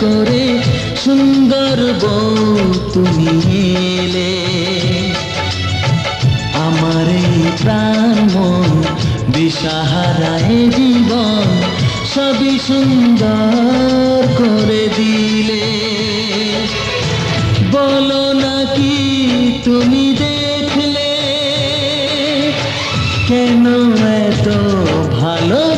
করে সুন্দর বউ তুমি এলে। আমার এই প্রাণ মন দিশাহারায় জীবন সবই সুন্দর করে দিলে। বলো নাকি তুমি দেখলে? কেন এত ভালোবাসলে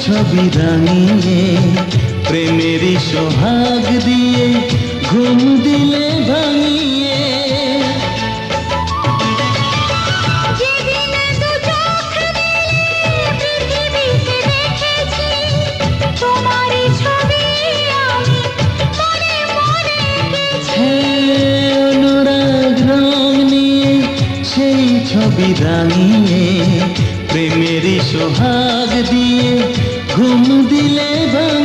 ছবি রাঙিয়ে প্রেমেরই সোহাগ দিয়ে ঘুম দিলে ভাঙিয়ে। ছবি হ্যাঁ, ছবি রাঙিয়ে প্রেমেরই সোহাগ দিয়ে ঘুম দিলে ভাঙিয়ে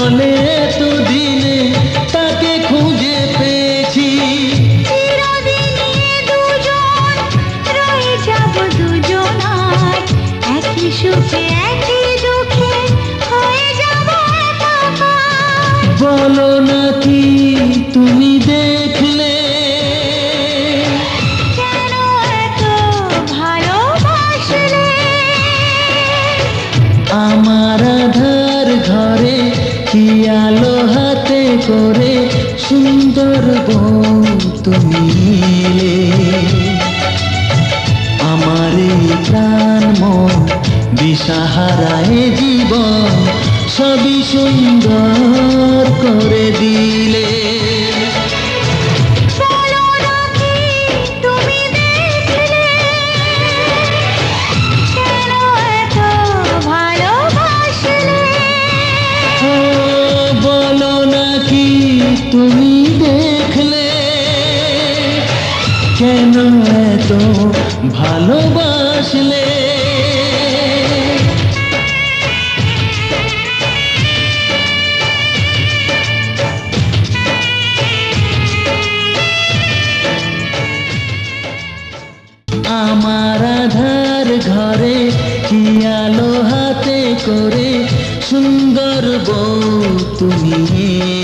বলে করে সুন্দর তুমি আমার প্রাণ মন দিশাহারায় জীবন সবই সুন্দর করে দিলে। কেন এত ভালোবাসলে? আমার আধার ঘরে কি আলো হাতে করে সুন্দর বউ তুমি?